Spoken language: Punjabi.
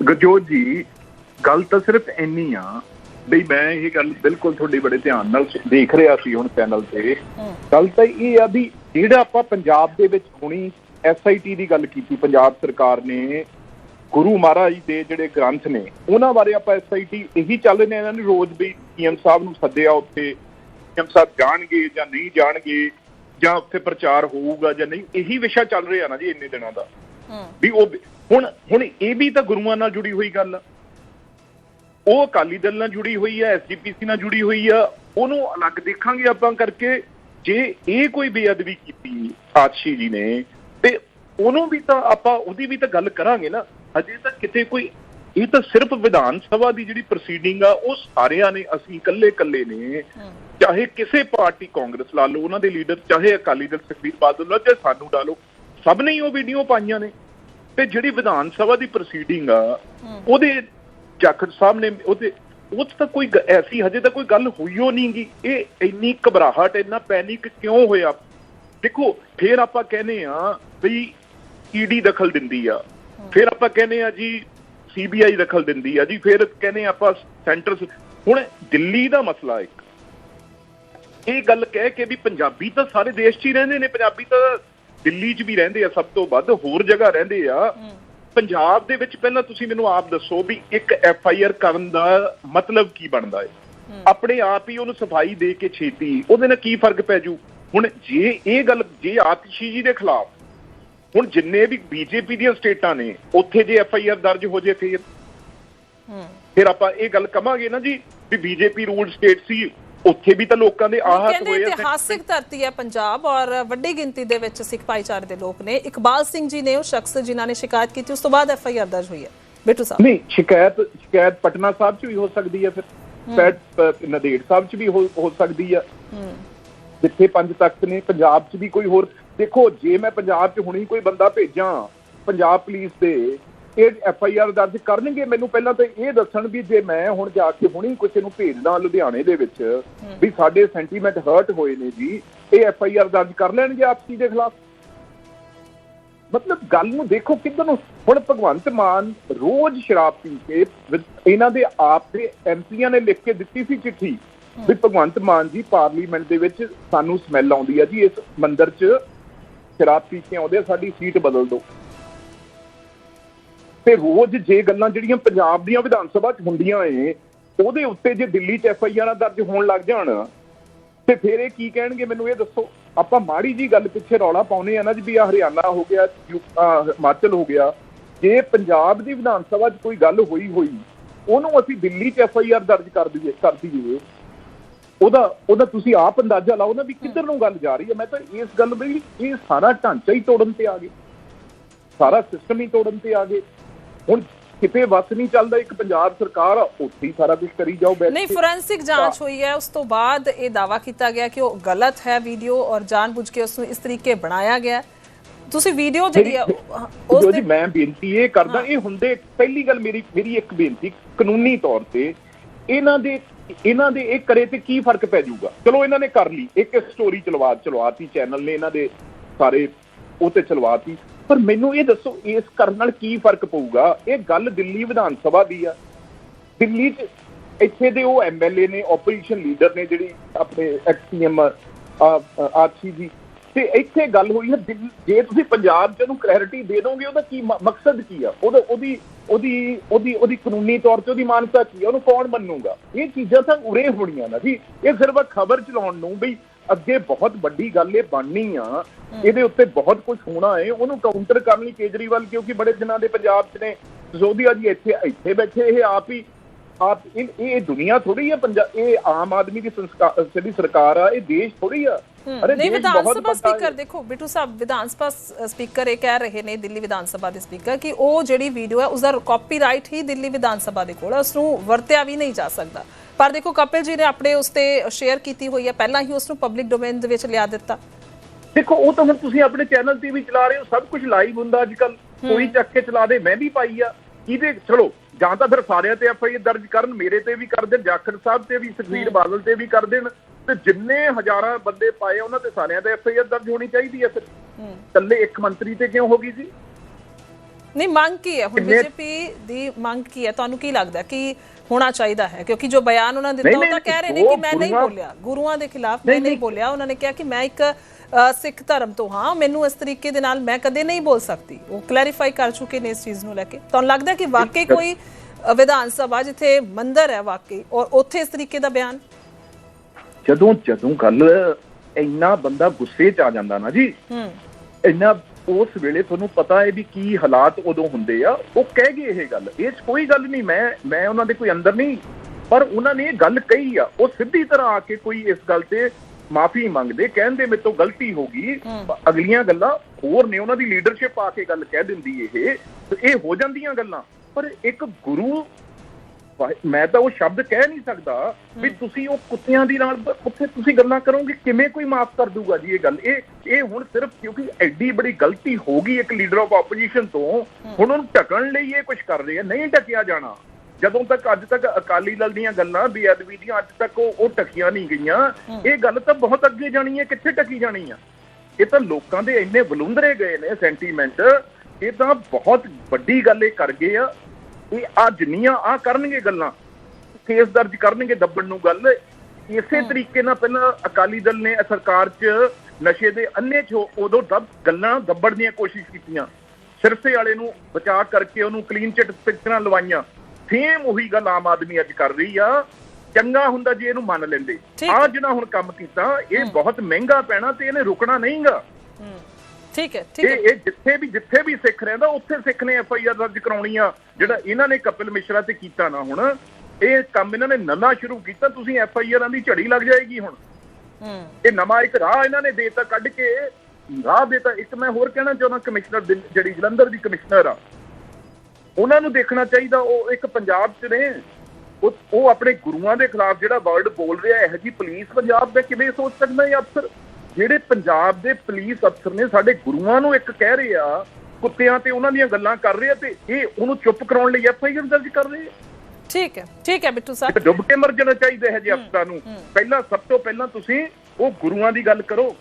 ਗਜੋਤ ਜੀ ਗੱਲ ਤਾਂ ਸਿਰਫ ਇੰਨੀ ਆ ਬਈ ਮੈਂ ਇਹ ਗੱਲ ਬਿਲਕੁਲ ਤੁਹਾਡੇ ਬੜੇ ਧਿਆਨ ਨਾਲ ਦੇਖ ਰਿਹਾ ਸੀ ਹੁਣ ਚੈਨਲ ਤੇ। ਗੱਲ ਤਾਂ ਇਹ ਆ ਵੀ ਜਿਹੜਾ ਆਪਾਂ ਪੰਜਾਬ ਦੇ ਵਿੱਚ ਹੁਣੀ ਐਸਆਈਟੀ ਦੀ ਗੱਲ ਕੀਤੀ ਪੰਜਾਬ ਸਰਕਾਰ ਨੇ ਗੁਰੂ ਮਹਾਰਾਜ ਦੇ ਜਿਹੜੇ ਗ੍ਰੰਥ ਨੇ ਉਹਨਾਂ ਬਾਰੇ ਆਪਾਂ ਐਸਆਈਟੀ ਇਹੀ ਚੱਲ ਰਹੇ ਨੇ ਇਹਨਾਂ ਨੇ ਰੋਜ਼ ਵੀ ਸੀਐਮ ਸਾਹਿਬ ਨੂੰ ਸੱਦਿਆ ਉੱਥੇ ਸੀਐਮ ਸਾਹਿਬ ਜਾਣਗੇ ਜਾਂ ਨਹੀਂ ਜਾਣਗੇ ਜਾਂ ਉੱਥੇ ਪ੍ਰਚਾਰ ਹੋਊਗਾ ਜਾਂ ਨਹੀਂ ਇਹੀ ਵਿਸ਼ਾ ਚੱਲ ਰਿਹਾ ਨਾ ਜੀ ਇੰਨੇ ਦਿਨਾਂ ਦਾ। ਵੀ ਉਹ ਹੁਣ ਹੁਣ ਇਹ ਵੀ ਤਾਂ ਗੁਰੂਆਂ ਨਾਲ ਜੁੜੀ ਹੋਈ ਗੱਲ ਆ। ਉਹ ਅਕਾਲੀ ਦਲ ਨਾਲ ਜੁੜੀ ਹੋਈ ਆ ਐਸਜੀਪੀਸੀ ਨਾਲ ਜੁੜੀ ਹੋਈ ਆ, ਉਹਨੂੰ ਅਲੱਗ ਦੇਖਾਂਗੇ ਆਪਾਂ ਕਰਕੇ। ਜੇ ਇਹ ਕੋਈ ਬੇਅਦਬੀ ਕੀਤੀ ਆਤਸ਼ੀ ਜੀ ਨੇ, ਤੇ ਉਹਨੂੰ ਵੀ ਤਾਂ ਆਪਾਂ ਉਹਦੀ ਵੀ ਤਾਂ ਗੱਲ ਕਰਾਂਗੇ ਨਾ। ਅਜੇ ਤਾਂ ਕਿਤੇ ਕੋਈ ਇਹ ਤਾਂ ਸਿਰਫ ਵਿਧਾਨ ਸਭਾ ਦੀ ਜਿਹੜੀ ਪ੍ਰੋਸੀਡਿੰਗ ਆ, ਉਹ ਸਾਰਿਆਂ ਨੇ, ਅਸੀਂ ਇਕੱਲੇ ਇਕੱਲੇ ਨੇ। ਚਾਹੇ ਕਿਸੇ ਪਾਰਟੀ ਕਾਂਗਰਸ ਲਾ ਲਓ, ਉਹਨਾਂ ਦੇ ਲੀਡਰ ਚਾਹੇ ਅਕਾਲੀ ਦਲ, ਸੁਖਬੀਰ ਬਾਦਲ ਲਾ ਚਾਹੇ ਸਾਨੂੰ ਲਾ ਲਓ। ਸਭ ਨੇ ਹੀ ਉਹ ਵੀਡੀਓ ਪਾਈਆਂ ਨੇ। ਤੇ ਜਿਹੜੀ ਵਿਧਾਨ ਸਭਾ ਦੀ ਪ੍ਰੋਸੀਡਿੰਗ ਆ ਹੂੰ। ਉਹਦੇ ਜਾਖੜ ਸਾਹਿਬ ਨੇ ਉਹਦੇ ਉਹ ਤਾਂ ਕੋਈ ਐਸੀ ਹਜੇ ਤਾਂ ਕੋਈ ਗੱਲ ਹੋਈ ਓ ਨਹੀਂਗੀ ਇਹ ਇੰਨੀ ਘਬਰਾਹਟ ਇੰਨਾ ਪੈਨਿਕ ਕਿਉਂ ਹੋਇਆ? ਦੇਖੋ ਫੇਰ ਆਪਾਂ ਕਹਿੰਦੇ ਆ ਵੀ ਈਡੀ ਦਖਲ ਦਿੰਦੀ ਆ। ਫਿਰ ਆਪਾਂ ਕਹਿੰਦੇ ਆ ਜੀ ਸੀਬੀਆਈ ਦਖਲ ਦਿੰਦੀ ਆ ਜੀ। ਫਿਰ ਕਹਿੰਦੇ ਆਪਾਂ ਸੈਂਟਰ ਹੁਣ ਦਿੱਲੀ ਦਾ ਮਸਲਾ ਇੱਕ। ਇਹ ਗੱਲ ਕਹਿ ਕੇ ਵੀ ਪੰਜਾਬੀ ਤਾਂ ਸਾਰੇ ਦੇਸ਼ 'ਚ ਹੀ ਰਹਿੰਦੇ ਨੇ। ਪੰਜਾਬੀ ਤਾਂ ਦਿੱਲੀ 'ਚ ਵੀ ਰਹਿੰਦੇ ਆ ਸਭ ਤੋਂ ਵੱਧ ਹੋਰ ਜਗ੍ਹਾ ਰਹਿੰਦੇ ਆ। ਪੰਜਾਬ ਦੇ ਵਿੱਚ ਪਹਿਲਾਂ ਤੁਸੀਂ ਮੈਨੂੰ ਆਪ ਦੱਸੋ ਵੀ ਇੱਕ ਐਫ ਆਈ ਆਰ ਕਰਨ ਦਾ ਮਤਲਬ ਕੀ ਬਣਦਾ ਹੈ। ਆਪਣੇ ਆਪ ਹੀ ਉਹਨੂੰ ਸਫ਼ਾਈ ਦੇ ਕੇ ਛੇਤੀ ਉਹਦੇ ਨਾਲ ਕੀ ਫ਼ਰਕ ਪੈ ਜੂ? ਹੁਣ ਜੇ ਇਹ ਗੱਲ ਜੇ ਆਤਿਸ਼ੀ ਜੀ ਦੇ ਖਿਲਾਫ ਹੁਣ ਜਿੰਨੇ ਵੀ ਬੀਜੇਪੀ ਦੀਆਂ ਸਟੇਟਾਂ ਨੇ ਉੱਥੇ ਜੇ ਐਫ ਆਈ ਆਰ ਦਰਜ ਹੋ ਜੇ ਫਿਰ। ਹੂੰ। ਫਿਰ ਆਪਾਂ ਇਹ ਗੱਲ ਕਵਾਂਗੇ ਨਾ ਜੀ ਵੀ ਬੀਜੇਪੀ ਰੂਲ ਸਟੇਟ ਸੀ ਉੱਥੇ ਵੀ ਤਾਂ ਲੋਕਾਂ ਦੇ ਆਹਤ ਹੋਏ ਆ ਇਤਿਹਾਸਿਕ ਧਰਤੀ ਹੈ ਪੰਜਾਬ ਔਰ ਵੱਡੀ ਗਿਣਤੀ ਦੇ ਵਿੱਚ ਸਿੱਖ ਭਾਈਚਾਰੇ ਦੇ ਲੋਕ ਨੇ। ਇਕਬਾਲ ਸਿੰਘ ਜੀ ਨੇ ਉਹ ਸ਼ਖਸ ਜਿਨ੍ਹਾਂ ਨੇ ਸ਼ਿਕਾਇਤ ਕੀਤੀ ਉਸ ਤੋਂ ਬਾਅਦ ਐਫ ਆਈ ਆਰ ਦਰਜ ਹੋਈ ਹੈ। ਬਿੱਟੂ ਸਾਹਿਬ। ਨਹੀਂ ਸ਼ਿਕਾਇਤ ਸ਼ਿਕਾਇਤ ਪਟਨਾ ਸਾਹਿਬ 'ਚ ਵੀ ਹੋ ਸਕਦੀ ਹੈ ਫਿਰ। ਪੈਟ ਨੰਦੇੜ ਸਾਹਿਬ 'ਚ ਵੀ ਹੋ ਸਕਦੀ ਹੂੰ। ਜਿੱਥੇ ਪੰਜ ਤਖਤ ਨੇ ਪੰਜਾਬ 'ਚ ਵੀ ਕੋਈ ਹੋਰ। ਦੇਖੋ ਜੇ ਮੈਂ ਪੰਜਾਬ 'ਚ ਹੁਣੀ ਕੋਈ ਬੰਦਾ ਭੇਜਾਂ ਪੰਜਾਬ ਪੁਲਿਸ ਦੇ ਇਹ ਐਫ ਆਈ ਆਰ ਦਰਜ ਕਰਨਗੇ। ਮੈਨੂੰ ਪਹਿਲਾਂ ਤਾਂ ਇਹ ਦੱਸਣ ਵੀ ਜੇ ਮੈਂ ਹੁਣ ਜਾ ਕੇ ਹੁਣੀ ਕਿਸੇ ਨੂੰ ਭੇਜਦਾ ਲੁਧਿਆਣੇ ਦੇ ਵਿੱਚ ਵੀ ਸਾਡੇ ਸੈਂਟੀਮੈਂਟ ਹਰਟ ਹੋਏ ਨੇ ਜੀ ਇਹ ਐਫ ਆਈ ਆਰ ਦਰਜ ਕਰ ਲੈਣਗੇ ਆਪਸੀ ਦੇ ਖਿਲਾਫ। ਮਤਲਬ ਗੱਲ ਨੂੰ ਦੇਖੋ ਕਿੱਧਰ ਨੂੰ ਹੁਣ ਭਗਵੰਤ ਮਾਨ ਰੋਜ਼ ਸ਼ਰਾਬ ਪੀ ਕੇ ਇਹਨਾਂ ਦੇ ਆਪ ਦੇ ਐਮਪੀਆਂ ਨੇ ਲਿਖ ਕੇ ਦਿੱਤੀ ਸੀ ਚਿੱਠੀ ਵੀ ਭਗਵੰਤ ਮਾਨ ਜੀ ਪਾਰਲੀਮੈਂਟ ਦੇ ਵਿੱਚ ਸਾਨੂੰ ਸਮੈਲ ਆਉਂਦੀ ਆ ਜੀ ਇਸ ਮੰਦਿਰ 'ਚ ਸ਼ਰਾਬ ਪੀ ਕੇ ਆਉਂਦੇ ਸਾਡੀ ਸੀਟ ਬਦਲ ਦਿਓ। ਤੇ ਰੋਜ਼ ਜੇ ਗੱਲਾਂ ਜਿਹੜੀਆਂ ਪੰਜਾਬ ਦੀਆਂ ਵਿਧਾਨ ਸਭਾ 'ਚ ਹੁੰਦੀਆਂ ਏ, ਉਹਦੇ ਉੱਤੇ ਜੇ ਦਿੱਲੀ 'ਚ ਐਫ ਆਈ ਆਰਾਂ ਦਰਜ ਹੋਣ ਲੱਗ ਜਾਣ, ਤੇ ਫਿਰ ਇਹ ਕੀ ਕਹਿਣਗੇ? ਮੈਨੂੰ ਇਹ ਦੱਸੋ, ਆਪਾਂ ਮਾੜੀ ਜੀ ਗੱਲ ਪਿੱਛੇ ਰੌਲਾ ਪਾਉਨੇ ਆ ਨਾ ਜੀ ਵੀ ਆ ਹਰਿਆਣਾ ਹੋ ਗਿਆ ਹਿਮਾਚਲ ਹੋ ਗਿਆ, ਜੇ ਪੰਜਾਬ ਦੀ ਵਿਧਾਨ ਸਭਾ 'ਚ ਕੋਈ ਗੱਲ ਹੋਈ ਹੋਈ, ਉਹਨੂੰ ਅਸੀਂ ਦਿੱਲੀ 'ਚ ਐਫ ਆਈ ਆਰ ਦਰਜ ਕਰ ਦਈਏ ਕਰ ਦਈਏ। ਉਹਦਾ ਉਹਦਾ ਤੁਸੀਂ ਆਪ ਅੰਦਾਜ਼ਾ ਲਾਓ ਨਾ ਵੀ ਕਿੱਧਰ ਨੂੰ ਗੱਲ ਜਾ ਰਹੀ ਹੈ। ਮੈਂ ਤਾਂ ਇਸ ਗੱਲ ਲਈ ਇਹ ਸਾਰਾ ਢਾਂਚਾ ਹੀ ਤੋੜਨ ਤੇ ਆ ਗਏ। ਸਾਰਾ ਸਿਸਟਮ ਹੀ ਤੋੜਨ ਤੇ ਆ ਗਏ। ਹੁਣ ਕਿਤੇ ਵਸ ਨਹੀਂ ਚੱਲਦਾ ਇੱਕ ਪੰਜਾਬ ਸਰਕਾਰ ਆ, ਉੱਥੇ ਹੀ ਸਾਰਾ ਕੁਝ ਕਰੀ ਜਾਓ ਬੈਠ ਨਹੀਂ। ਫੋਰੈਂਸਿਕ ਜਾਂਚ ਹੋਈ ਹੈ ਉਸ ਤੋਂ ਬਾਅਦ ਇਹ ਦਾਵਾ ਕੀਤਾ ਗਿਆ ਕਿ ਉਹ ਗਲਤ ਹੈ ਵੀਡੀਓ ਔਰ ਜਾਣਬੁੱਝ ਕੇ ਉਸ ਨੂੰ ਇਸ ਤਰੀਕੇ ਬਣਾਇਆ ਗਿਆ। ਤੁਸੀਂ ਵੀਡੀਓ ਜਿਹੜੀ ਹੈ ਉਹ- ਉਸ ਦੇ ਮੈਂ ਬੇਨਤੀ ਇਹ ਕਰਦਾ ਇਹ ਹੁੰਦੇ ਪਹਿਲੀ ਗੱਲ ਮੇਰੀ ਮੇਰੀ ਇੱਕ ਬੇਨਤੀ ਕਾਨੂੰਨੀ ਤੌਰ ਤੇ ਇਹਨਾਂ ਦੇ ਇਹਨਾਂ ਦੇ ਇਹ ਕਰੇ ਤੇ ਕੀ ਫ਼ਰਕ ਪੈ ਜਾਊਗਾ ਚਲੋ ਇਹਨਾਂ ਨੇ ਕਰ ਲਈ ਇੱਕ ਸਟੋਰੀ ਚਲਵਾ ਚਲਵਾਤੀ ਚੈਨਲ ਨੇ ਇਹਨਾਂ ਦੇ ਸਾਰੇ ਉਹ ਤੇ ਚਲਵਾਤੀ ਪਰ ਮੈਨੂੰ ਇਹ ਦੱਸੋ, ਇਸ ਕਰਨ ਨਾਲ ਕੀ ਫ਼ਰਕ ਪਊਗਾ? ਇਹ ਗੱਲ ਦਿੱਲੀ ਵਿਧਾਨ ਸਭਾ ਦੀ ਆ। ਦਿੱਲੀ 'ਚ ਇੱਥੇ ਦੇ ਉਹ ਐਮਐਲਏ ਨੇ ਆਪੋਜੀਸ਼ਨ ਲੀਡਰ ਨੇ ਜਿਹੜੀ ਆਪਣੇ ਐਕਸੀਐਮ ਆਰਸੀ ਜੀ। ਤੇ ਇੱਥੇ ਗੱਲ ਹੋਈ ਹੈ, ਦਿੱਲੀ- ਜੇ ਤੁਸੀਂ ਪੰਜਾਬ 'ਚ ਉਹਨੂੰ ਕਲੈਰਿਟੀ ਦੇ ਦੋਗੇ, ਉਹਦਾ ਕੀ ਮਕਸਦ ਕੀ ਆ? ਉਹਦਾ, ਉਹਦੀ ਉਹਦੀ ਉਹਦੀ ਉਹਦੀ ਕਾਨੂੰਨੀ ਤੌਰ ਤੇ ਉਹਦੀ ਮਾਨਤਾ ਕੀ ਆ? ਉਹਨੂੰ ਕੌਣ ਮੰਨੂਗਾ? ਇਹ ਚੀਜ਼ਾਂ ਤਾਂ ਉਰੇ ਹੋਣੀਆਂ ਨਾ ਜੀ। ਇਹ ਸਿਰਫ ਖਬਰ ਚਲਾਉਣ ਨੂੰ ਵੀ ਅੱਗੇ ਬਹੁਤ ਵੱਡੀ ਗੱਲ ਇਹ ਬਣਨੀ ਆ ਇਹਦੇ ਉੱਤੇ ਬਹੁਤ ਕੁਝ ਹੋਣਾ ਹੈ ਉਹਨੂੰ ਕਾਊਂਟਰ ਕਰਨ ਲਈ ਕੇਜਰੀਵਾਲ ਕਿਉਂਕਿ ਬੜੇ ਦਿਨਾਂ ਦੇ ਪੰਜਾਬ 'ਚ ਨੇ ਜ਼ੋਦੀਆ ਜੀ ਇੱਥੇ ਇੱਥੇ ਬੈਠੇ ਇਹ ਆਪ ਹੀ ਆਪ ਇਹ ਦੁਨੀਆ ਥੋੜੀ ਹੈ ਪੰਜਾਬ ਇਹ ਆਮ ਆਦਮੀ ਦੀ ਸੰਸਕਾਰ ਜਿਹੜੀ ਸਰਕਾਰ ਆ ਇਹ ਦੇਸ਼ ਥੋੜੀ ਆ। ਅਰੇ ਨਹੀਂ ਵਿਧਾਨ ਸਭਾ। ਸਪੀਕਰ ਦੇਖੋ ਬਿੱਟੂ ਸਾਹਿਬ ਵਿਧਾਨ ਸਭਾ ਸਪੀਕਰ ਇਹ ਕਹਿ ਰਹੇ ਨੇ ਦਿੱਲੀ ਵਿਧਾਨ ਸਭਾ ਦੇ ਸਪੀਕਰ ਕਿ ਉਹ ਜਿਹੜੀ ਵੀਡੀਓ ਹੈ ਉਸ ਦਾ ਕਾਪੀਰਾਈਟ ਹੀ ਦਿੱਲੀ ਵਿਧਾਨ ਸਭਾ ਦੇ ਕੋਲ ਹੈ। ਉਸ ਨੂੰ ਵਰਤਿਆ ਵੀ ਨਹੀਂ ਜਾ ਸਕਦਾ। ਪਰ ਦੇਖੋ ਕਪਿਲ ਜੀ ਨੇ ਆਪਣੇ ਉਸ ਤੇ ਸ਼ੇਅਰ ਕੀਤੀ ਹੋਈ ਹੈ। ਪਹਿਲਾਂ ਹੀ ਉਸ ਨੂੰ ਪਬਲਿਕ ਡੋਮੇਨ ਦੇ ਵਿੱਚ ਲਿਆ ਦਿੱਤਾ। ਦੇਖੋ ਉਹ ਤਾਂ ਹੁਣ ਤੁਸੀਂ ਆਪਣੇ ਚੈਨਲ ਤੇ ਵੀ ਚਲਾ ਰਹੇ ਹੋ। ਸਭ ਕੁਝ ਲਾਈਵ ਹੁੰਦਾ ਅੱਜ ਕੱਲ ਕੋਈ ਚੱਕ ਕੇ ਚਲਾ ਦੇ ਮੈਂ ਵੀ ਪਾਈ ਆ। ਕਿਹਦੇ ਚਲੋ ਜਾਂ ਤਾਂ ਫਿਰ ਸਾਰਿਆਂ ਤੇ ਐਫ ਆਈ ਦਰਜ ਕਰਨ ਮੇਰੇ ਤੇ ਵੀ ਕਰ ਦੇਣ ਜਾਖੜ ਸਾਹਿਬ ਤੇ ਵੀ ਸੁਖਵੀਰ ਬਾਦਲ ਤੇ ਵੀ ਕਰ ਦੇਣ। ਤੇ ਜਿੰਨੇ ਹਜ਼ਾਰਾਂ ਬੰਦੇ ਪਾਏ ਉਹਨਾਂ ਤੇ ਸਾਰਿਆਂ ਤੇ ਐਫ ਆਈ ਆਰ ਦਰਜ ਹੋਣੀ ਚਾਹੀਦੀ ਹੈ ਫਿਰ। ਇਕੱਲੇ ਇੱਕ ਮੰਤਰੀ ਤੇ ਕਿਉਂ ਹੋ ਗਈ ਜੀ? ਨਹੀਂ ਮੰਗ ਕੀ ਹੈ ਹੁਣ ਬੀਜੇਪੀ ਦੀ ਮੰਗ ਕੀ ਹੈ ਤੁਹਾਨੂੰ ਕੀ ਲੱਗਦਾ ਕਿ ਹੋਣਾ ਚਾਹੀਦਾ ਹੈ? ਕਿਉਂਕਿ ਜੋ ਬਿਆਨ ਉਹਨਾਂ ਨੇ ਦਿੱਤਾ ਉਹ ਤਾਂ ਕਹਿ ਰਹੇ ਨੇ ਕਿ ਮੈਂ ਨਹੀਂ ਬੋਲਿਆ। ਗੁਰੂਆਂ ਦੇ ਖਿਲਾਫ ਮੈਂ ਨਹੀਂ। ਬੋਲਿਆ। ਉਹਨਾਂ ਨੇ ਕਿਹਾ ਕਿ ਮੈਂ ਇੱਕ ਸਿੱਖ ਧਰਮ ਤੋਂ ਹਾਂ। ਮੈਨੂੰ ਇਸ ਤਰੀਕੇ ਦੇ ਨਾਲ ਮੈਂ ਕਦੇ ਨਹੀਂ ਬੋਲ ਸਕਦੀ। ਉਹ ਕਲੈਰੀਫਾਈ ਕਰ ਚੁੱਕੇ ਨੇ ਇਸ ਚੀਜ਼ ਨੂੰ ਲੈ ਕੇ। ਤੁਹਾਨੂੰ ਲੱਗਦਾ ਕਿ ਵਾਕਈ ਕੋਈ ਵਿਧਾਨ ਸਭਾ ਜਿੱਥੇ ਮੰਦਰ ਹੈ ਵਾਕਈ ਔਰ ਉੱਥੇ ਇਸ ਤਰੀਕੇ ਦਾ ਬਿਆਨ? ਜਦੋਂ ਜਦੋਂ ਗੱਲ ਇੰਨਾ ਬੰਦਾ ਗੁੱਸੇ 'ਚ ਆ ਜਾਂਦਾ ਨਾ ਜੀ ਹੂੰ। ਇੰਨਾ ਉਸ ਵੇਲੇ ਤੁਹਾਨੂੰ ਪਤਾ ਹੈ ਵੀ ਕੀ ਹਾਲਾਤ ਉਦੋਂ ਹੁੰਦੇ ਆ ਉਹ ਕਹਿ ਗਏ ਇਹ ਗੱਲ। ਇਹ ਕੋਈ ਗੱਲ ਨਹੀਂ ਮੈਂ ਮੈਂ ਉਹਨਾਂ ਦੇ ਕੋਈ ਅੰਦਰ ਨਹੀਂ ਪਰ ਉਹਨਾਂ ਨੇ ਇਹ ਗੱਲ ਕਹੀ ਆ। ਉਹ ਸਿੱਧੀ ਤਰ੍ਹਾਂ ਆ ਕੇ ਕੋਈ ਇਸ ਗੱਲ ਤੇ ਮਾਫੀ ਮੰਗਦੇ ਕਹਿੰਦੇ ਮੇਰੇ ਤੋਂ ਗਲਤੀ ਹੋ ਗਈ। ਅਗਲੀਆਂ ਗੱਲਾਂ ਹੋਰ ਨੇ ਉਹਨਾਂ ਦੀ ਲੀਡਰਸ਼ਿਪ ਆ ਕੇ ਗੱਲ ਕਹਿ ਦਿੰਦੀ ਇਹ। ਤੇ ਇਹ ਹੋ ਜਾਂਦੀਆਂ ਗੱਲਾਂ। ਪਰ ਇੱਕ ਗੁਰੂ ਮੈਂ ਤਾਂ ਉਹ ਸ਼ਬਦ ਕਹਿ ਨਹੀਂ ਸਕਦਾ ਵੀ ਤੁਸੀਂ ਉਹ ਕੁੱਤਿਆਂ ਦੀ ਨਾਲ ਉੱਥੇ ਤੁਸੀਂ ਗੱਲਾਂ ਕਰੋਗੇ ਕਿਵੇਂ ਕੋਈ ਮਾਫ ਕਰ ਦੂਗਾ ਜੀ ਇਹ ਗੱਲ? ਇਹ ਇਹ ਹੁਣ ਸਿਰਫ ਕਿਉਂਕਿ ਐਡੀ ਬੜੀ ਗਲਤੀ ਹੋ ਗਈ ਇੱਕ ਲੀਡਰ ਆਫ ਆਪੋਜੀਸ਼ਨ ਤੋਂ ਹੁਣ ਉਹਨੂੰ ਢਕਣ ਲਈ ਇਹ ਕੁਝ ਕਰ ਰਹੇ ਆ ਨਹੀਂ ਢਕਿਆ ਜਾਣਾ। ਜਦੋਂ ਤੱਕ ਅੱਜ ਤੱਕ ਅਕਾਲੀ ਦਲ ਦੀਆਂ ਗੱਲਾਂ ਬੇਅਦਬੀ ਦੀਆਂ ਅੱਜ ਤੱਕ ਉਹ ਉਹ ਟਕੀਆਂ ਨਹੀਂ ਗਈਆਂ। ਇਹ ਗੱਲ ਤਾਂ ਬਹੁਤ ਅੱਗੇ ਜਾਣੀ ਹੈ ਕਿੱਥੇ ਟਕੀ ਜਾਣੀ ਆ? ਇਹ ਤਾਂ ਲੋਕਾਂ ਦੇ ਇੰਨੇ ਬਲੁੰਦਰੇ ਗਏ ਨੇ ਸੈਂਟੀਮੈਂਟ। ਇਹ ਤਾਂ ਬਹੁਤ ਵੱਡੀ ਗੱਲ ਇਹ ਕਰ ਗਏ ਆ। ਇਹ ਆ ਜਿੰਨੀਆਂ ਆ ਕਰਨਗੇ ਗੱਲਾਂ ਕੇਸ ਦਰਜ ਕਰਨਗੇ ਦੱਬਣ ਨੂੰ ਗੱਲ ਇਸੇ ਤਰੀਕੇ ਨਾਲ ਪਹਿਲਾਂ ਅਕਾਲੀ ਦਲ ਨੇ ਸਰਕਾਰ 'ਚ ਨਸ਼ੇ ਦੇ ਅੰਨੇ 'ਚ ਉਦੋਂ ਦੱਬ ਗੱਲਾਂ ਦੱਬਣ ਦੀਆਂ ਕੋਸ਼ਿਸ਼ ਕੀਤੀਆਂ। ਸਿਰਸੇ ਵਾਲੇ ਨੂੰ ਬਚਾ ਕਰਕੇ ਉਹਨੂੰ ਕਲੀਨ ਚਿੱਟ ਪਿਕਚਰਾਂ ਲਵਾਈਆਂ। ਸੇਮ ਉਹੀ ਗੱਲ ਆਮ ਆਦਮੀ ਅੱਜ ਕਰ ਰਹੀ ਆ। ਚੰਗਾ ਹੁੰਦਾ ਜੇ ਇਹਨੂੰ ਮੰਨ ਲੈਂਦੇ। ਆ ਜਿਹੜਾ ਹੁਣ ਕੰਮ ਕੀਤਾ ਇਹ ਬਹੁਤ ਮਹਿੰਗਾ ਪੈਣਾ ਤੇ ਇਹਨੇ ਰੁਕਣਾ ਨਹੀਂਗਾ। ਠੀਕ ਹੈ ਠੀਕ ਹੈ। ਇਹ ਜਿੱਥੇ ਵੀ ਜਿੱਥੇ ਵੀ ਸਿੱਖ ਰਹਿੰਦਾ ਉੱਥੇ ਸਿੱਖ ਨੇ ਐਫ ਆਈ ਆਰ ਦਰਜ ਕਰਾਉਣੀ ਆ। ਜਿਹੜਾ ਇਹਨਾਂ ਨੇ ਕਪਿਲ ਮਿਸ਼ਰਾ ਤੇ ਕੀਤਾ ਨਾ ਹੁਣ ਇਹ ਕੰਮ ਇਹਨਾਂ ਨੇ ਨਵਾਂ ਸ਼ੁਰੂ ਕੀਤਾ ਤੁਸੀਂ ਐਫ ਆਈ ਆਰਾਂ ਦੀ ਝੜੀ ਲੱਗ ਜਾਏਗੀ ਹੁਣ। ਹੂੰ। ਇਹ ਨਵਾਂ ਇੱਕ ਰਾਹ ਇਹਨਾਂ ਨੇ ਦੇਤਾ ਕੱਢ ਕੇ ਰਾਹ ਦੇਤਾ। ਇੱਕ ਮੈਂ ਹੋਰ ਕਹਿਣਾ ਚਾਹੁੰਦਾ ਕਮਿਸ਼ਨਰ ਜਿਹੜੀ ਜਲੰਧਰ ਦੀ ਕਮਿਸ਼ਨਰ ਆ ਉਹਨਾਂ ਨੂੰ ਦੇਖਣਾ ਚਾਹੀਦਾ ਉਹ ਇੱਕ ਪੰਜਾਬ 'ਚ ਨੇ ਉਹ ਉਹ ਆਪਣੇ ਗੁਰੂਆਂ ਦੇ ਖਿਲਾਫ ਜਿਹੜਾ ਵਰਡ ਬੋਲ ਰਿਹਾ ਇਹੋ ਜੀ ਪੁਲਿਸ ਪੰਜਾਬ ਦਾ ਕਿਵੇਂ ਸੋਚ ਸਕਦਾ ਇਹ ਅਫਸਰ ਜਿਹੜੇ ਪੰਜਾਬ ਦੇ ਪੁਲਿਸ ਅਫਸਰ ਨੇ ਸਾਡੇ ਗੁਰੂਆਂ ਨੂੰ ਇੱਕ ਕਹਿ ਰਹੇ ਆ ਕੁੱਤਿਆਂ ਤੇ ਉਹਨਾਂ ਦੀਆਂ ਗੱਲਾਂ ਕਰ ਰਹੇ ਆ ਤੇ ਇਹ ਉਹਨੂੰ ਚੁੱਪ ਕਰਾਉਣ ਲਈ ਐਫ ਆਈ ਆਰ ਦਰਜ ਕਰ ਰਹੇ ਆ। ਠੀਕ ਹੈ ਠੀਕ ਹੈ ਬਿੱਟੂ ਸਾਹਿਬ। ਡੁੱਬ ਕੇ ਮਰ ਜਾਣਾ ਚਾਹੀਦਾ ਹੈ ਜੀ ਅਫਸਰਾਂ ਨੂੰ। ਪਹਿਲਾਂ ਸਭ ਤੋਂ ਪਹਿਲਾਂ ਤੁਸੀਂ ਉਹ ਗੁਰੂਆਂ ਦੀ ਗੱਲ ਕਰੋ।